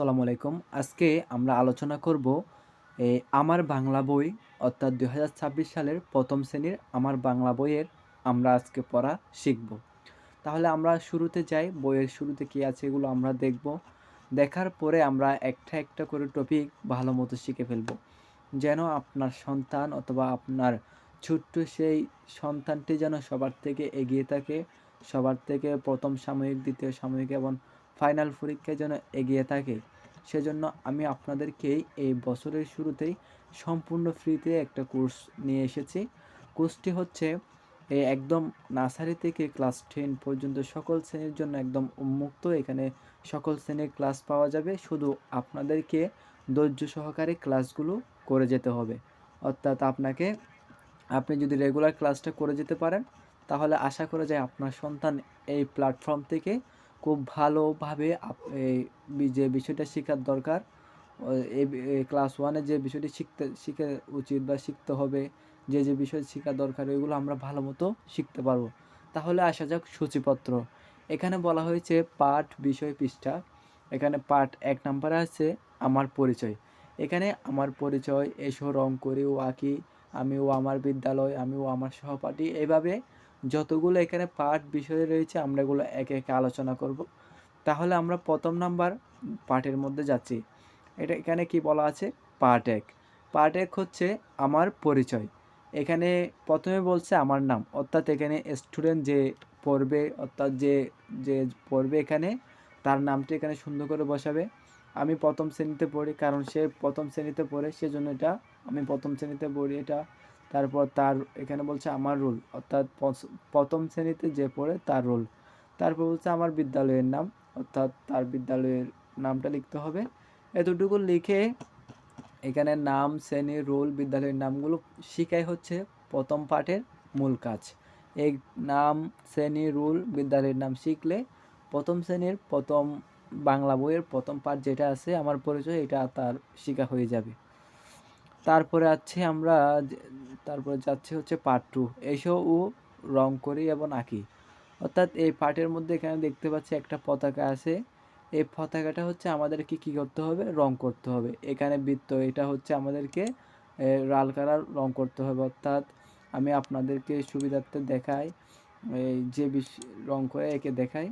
আসসালামু আলাইকুম। আজকে আমরা আলোচনা করব আমার বাংলা বই, অর্থাৎ দু হাজার ছাব্বিশ সালের প্রথম শ্রেণির আমার বাংলা বইয়ের আমরা আজকে পড়া শিখব। তাহলে আমরা শুরুতে যাই, বইয়ের শুরুতে কী আছে এগুলো আমরা দেখব। দেখার পরে আমরা একটা একটা করে টপিক ভালো মতো শিখে ফেলব। যেন আপনার সন্তান অথবা আপনার ছোট্ট সেই সন্তানটি যেন সবার থেকে এগিয়ে থাকে, সবার থেকে প্রথম সাময়িক, দ্বিতীয় সাময়িক এবং ফাইনাল পরীক্ষায় যেন এগিয়ে থাকে। সেজন্য আমি আপনাদেরকে এই বছরের শুরুতেই সম্পূর্ণ ফ্রিতে একটা কোর্স নিয়ে এসেছি। কোর্সটি হচ্ছে একদম নার্সারি থেকে ক্লাস টেন পর্যন্ত সকল শ্রেণির জন্য একদম উন্মুক্ত। এখানে সকল শ্রেণির ক্লাস পাওয়া যাবে। শুধু আপনাদেরকে ধৈর্য সহকারে ক্লাসগুলো করে যেতে হবে। অর্থাৎ আপনাকে, আপনি যদি রেগুলার ক্লাসটা করে যেতে পারেন, তাহলে আশা করা যায় আপনার সন্তান এই প্ল্যাটফর্ম থেকে খুব ভালোভাবে যে বিষয়টা শেখার দরকার এই ক্লাস ওয়ানে যে বিষয়টি শিখতে, শিখে উচিত বা শিখতে হবে, যে যে বিষয় শেখা দরকার, ওইগুলো আমরা ভালো মতো শিখতে পারব। তাহলে আসা যাক সূচিপত্র। এখানে বলা হয়েছে পাঠ বিষয় পৃষ্ঠা। এখানে পাঠ এক নম্বরে আছে, আমার পরিচয়। এখানে, আমার পরিচয়, এসো রং করি, ও আঁকি। আমি ও আমার বিদ্যালয়, আমি ও আমার সহপাঠী। এভাবে যতগুলো এখানে পাঠ বিষয় রয়েছে আমরা এগুলো একে একে আলোচনা করব। তাহলে আমরা প্রথম নাম্বার পাঠের মধ্যে যাচ্ছি। এটা এখানে কি বলা আছে? পার্ট এক। পার্ট এক হচ্ছে আমার পরিচয়। এখানে প্রথমে বলছে আমার নাম। অর্থাৎ এখানে স্টুডেন্ট যে পড়বে, অর্থাৎ যে যে পড়বে এখানে, তার নামটি এখানে সুন্দর করে বসাবে। আমি প্রথম শ্রেণীতে পড়ি, কারণ সে প্রথম শ্রেণীতে পড়ে, সেজন্য এটা আমি প্রথম শ্রেণীতে পড়ি। এটা তারপর তার, এখানে বলছে আমার রোল, অর্থাৎ প্রথম শ্রেণীতে যে পড়ে তার রোল। তারপর বলছে আমার বিদ্যালয়ের নাম, অর্থাৎ তার বিদ্যালয়ের নামটা লিখতে হবে। এতটুকু লিখে এখানে নাম, শ্রেণি, রোল, বিদ্যালয়ের নামগুলো শিখাই হচ্ছে প্রথম পাঠের মূল কাজ। এই নাম, শ্রেণি, রুল, বিদ্যালয়ের নাম শিখলে প্রথম শ্রেণির প্রথম বাংলা বইয়ের প্রথম পাঠ যেটা আছে, আমার পরিচয় এটা তার শিখা হয়ে যাবে। তারপরে আছে আমরা তারপরে যাচ্ছে হচ্ছে পার্ট টু এসো ও রং করি এবং আঁকি। অর্থাৎ এই পার্টের মধ্যে এখানে দেখতে পাচ্ছি একটা পতাকা আছে। এই পতাকাটা হচ্ছে আমাদেরকে কি করতে হবে? রং করতে হবে। এখানে বৃত্ত, এটা হচ্ছে আমাদেরকে লাল কালার রং করতে হবে। অর্থাৎ আমি আপনাদেরকে সুবিধার্থে দেখাই এই যে বিষ রং করে একে দেখাই।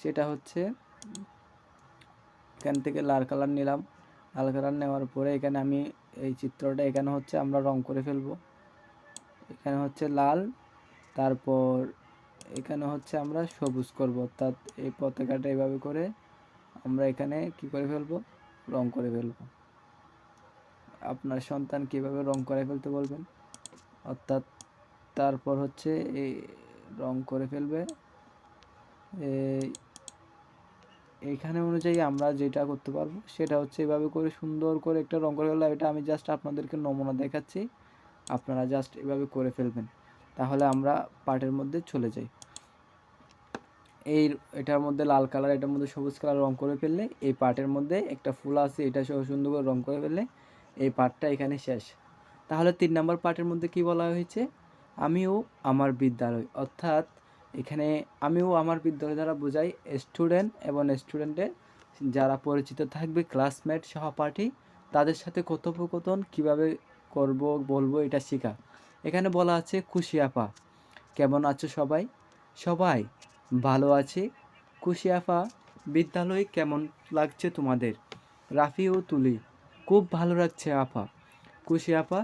সেটা হচ্ছে, এখান থেকে লাল কালার নিলাম। কালার নেওয়ার পরে এখানে আমি এই চিত্রটা এখানে হচ্ছে আমরা রং করে ফেলব। এখানে হচ্ছে লাল, তারপর এখানে হচ্ছে আমরা সবুজ করব। অর্থাৎ এই পতাকাটা এভাবে করে আমরা এখানে কি করে ফেলব? রং করে ফেলব। আপনার সন্তান কীভাবে রং করে ফেলতে বলবেন? অর্থাৎ তারপর হচ্ছে এই রং করে ফেলবে। এই এইখানে অনুযায়ী আমরা যেটা করতে পারব, সেটা হচ্ছে এভাবে করে সুন্দর করে একটা রং করে ফেললাম। এটা আমি জাস্ট আপনাদেরকে নমুনা দেখাচ্ছি। আপনারা জাস্ট এভাবে করে ফেলবেন। তাহলে আমরা পার্টের মধ্যে চলে যাই। এই এটার মধ্যে লাল কালার, এটার মধ্যে সবুজ কালার রং করে ফেললে এই পার্টের মধ্যে একটা ফুল আছে, এটা সহ সুন্দর করে রং করে ফেললে এই পার্টটা এখানে শেষ। তাহলে তিন নম্বর পার্টের মধ্যে কি বলা হয়েছে? আমিও আমার বিদ্যালয়, অর্থাৎ এখানে আমিও আমার বিদ্যালয় দ্বারা বোঝাই স্টুডেন্ট এবং স্টুডেন্টের যারা পরিচিত থাকবে ক্লাসমেট সহপাঠী, তাদের সাথে কথোপকথন কীভাবে করব, বলব এটা শেখা। এখানে বলা আছে, খুশি আপা, কেমন আছো সবাই? সবাই, ভালো আছে। খুশি আপা, বিদ্যালয় কেমন লাগছে তোমাদের? রাফি ও তুলি, খুব ভালো লাগছে আপা। খুশি আপা,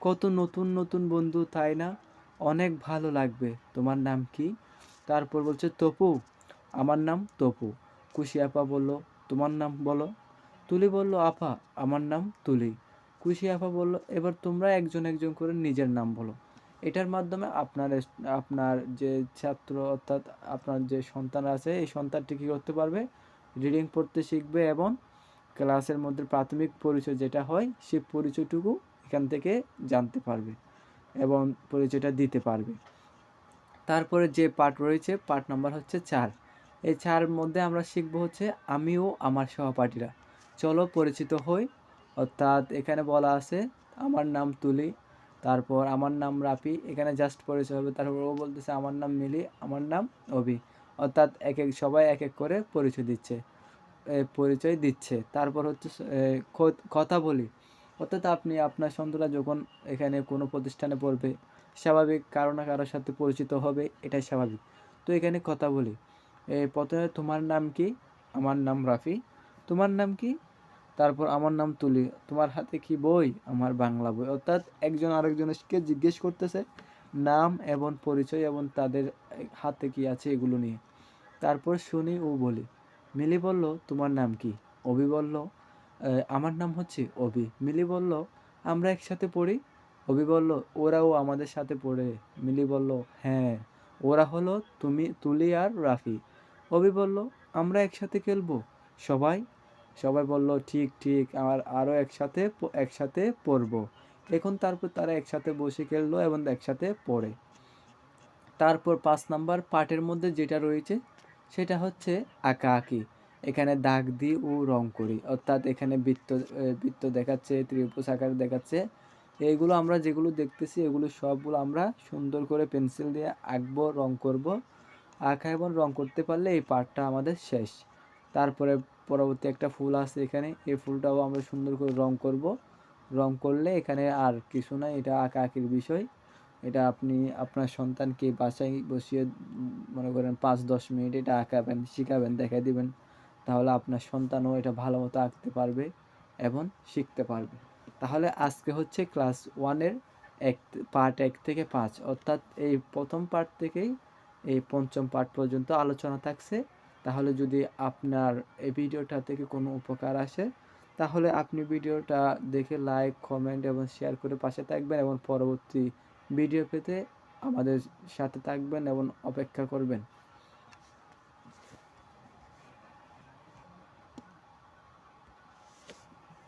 কত নতুন নতুন বন্ধু, তাই না? অনেক ভালো লাগবে। তোমার নাম কি? তারপর বলছে, তপু, আমার নাম তপু। কুশি আপা বলল, তোমার নাম বলো। তুলি বলল, আপা, আমার নাম তুলি। কুশি আপা বলল, এবার তোমরা একজন একজন করে নিজের নাম বলো। এটার মাধ্যমে আপনার আপনার যে ছাত্র অর্থাৎ আপনার যে সন্তান আছে, এই সন্তানটি কী করতে পারবে? রিডিং পড়তে শিখবে এবং ক্লাসের মধ্যে প্রাথমিক পরিচয় যেটা হয় সেই পরিচয়টুকু এখান থেকে জানতে পারবে এবং পরিচয়টা দিতে পারবে। তারপরে যে পার্ট রয়েছে পার্ট নাম্বার হচ্ছে চার। এই চার মধ্যে আমরা শিখব হচ্ছে আমিও আমার সহপাঠীরা। চলো পরিচিত হই। অর্থাৎ এখানে বলা আছে, আমার নাম তুলি, তারপর আমার নাম রাপি এখানে জাস্ট পরিচয় হবে। তারপর ও বলতেছে, আমার নাম মিলি, আমার নাম অভি। অর্থাৎ এক এক, সবাই এক এক করে পরিচয় দিচ্ছে পরিচয় দিচ্ছে। তারপর হচ্ছে কথা বলি। অর্থাৎ আপনি আপনার সন্তানরা যখন এখানে কোনো প্রতিষ্ঠানে পড়বে স্বাভাবিক কারও না কারোর সাথে পরিচিত হবে, এটাই স্বাভাবিক। তো এখানে কথা বলি। প্রথমে তোমার নাম কি? আমার নাম রাফি। তোমার নাম কি? তারপর আমার নাম তুলি। তোমার হাতে কি বই? আমার বাংলা বই। অর্থাৎ একজন আরেকজনকে জিজ্ঞেস করতেছে নাম এবং পরিচয় এবং তাদের হাতে কি আছে এগুলো নিয়ে। তারপর শুনি ও বলি, মিলি বলল, তোমার নাম কি? অভি বলল আমার নাম হচ্ছে অভি। মিলি বলল, আমরা একসাথে পড়ি? অভি বলল, ওরাও আমাদের সাথে পড়ে। মিলি বলল হ্যাঁ ওরা হলো তুমি, তুলি আর রাফি। অভি বলল, আমরা একসাথে খেলব? সবাই? সবাই বলল, ঠিক ঠিক, আর আরও একসাথে একসাথে পড়ব। এখন তারপর তারা একসাথে বসে খেললো এবং একসাথে পড়ে। তারপর পাঁচ নাম্বার পার্টের মধ্যে যেটা রয়েছে, সেটা হচ্ছে আঁকা আঁকি। এখানে দাগ দিই ও রং করি। অর্থাৎ এখানে বৃত্ত বৃত্ত দেখাচ্ছে, ত্রিভুজ আকার দেখাচ্ছে। এইগুলো আমরা যেগুলো দেখতেছি, এগুলো সবগুলো আমরা সুন্দর করে পেন্সিল দিয়ে আঁকবো, রং করব। আঁকা এবং রং করতে পারলে এই পার্টটা আমাদের শেষ। তারপরে পরবর্তী একটা ফুল আছে এখানে, এই ফুলটাও আমরা সুন্দর করে রং করব। রং করলে এখানে আর কিছু নাই, এটা আঁকা আঁকির বিষয়। এটা আপনি, আপনার সন্তানকে বাসায় বসিয়ে, মনে করেন পাঁচ, দশ মিনিট এটা আঁকাবেন, শিখাবেন, দেখাই দিবেন। তাহলে আপনার সন্তানও এটা ভালো মতো আঁকতে পারবে এবং শিখতে পারবে। তাহলে আজকে হচ্ছে ক্লাস ওয়ানের এক পার্ট এক থেকে পাঁচ, অর্থাৎ এই প্রথম পার্ট থেকেই এই পঞ্চম পার্ট পর্যন্ত আলোচনা থাকছে। তাহলে যদি আপনার এই ভিডিওটা থেকে কোনো উপকার আসে, তাহলে আপনি ভিডিওটা দেখে লাইক কমেন্ট এবং শেয়ার করে পাশে থাকবেন এবং পরবর্তী ভিডিও পেতে আমাদের সাথে থাকবেন এবং অপেক্ষা করবেন।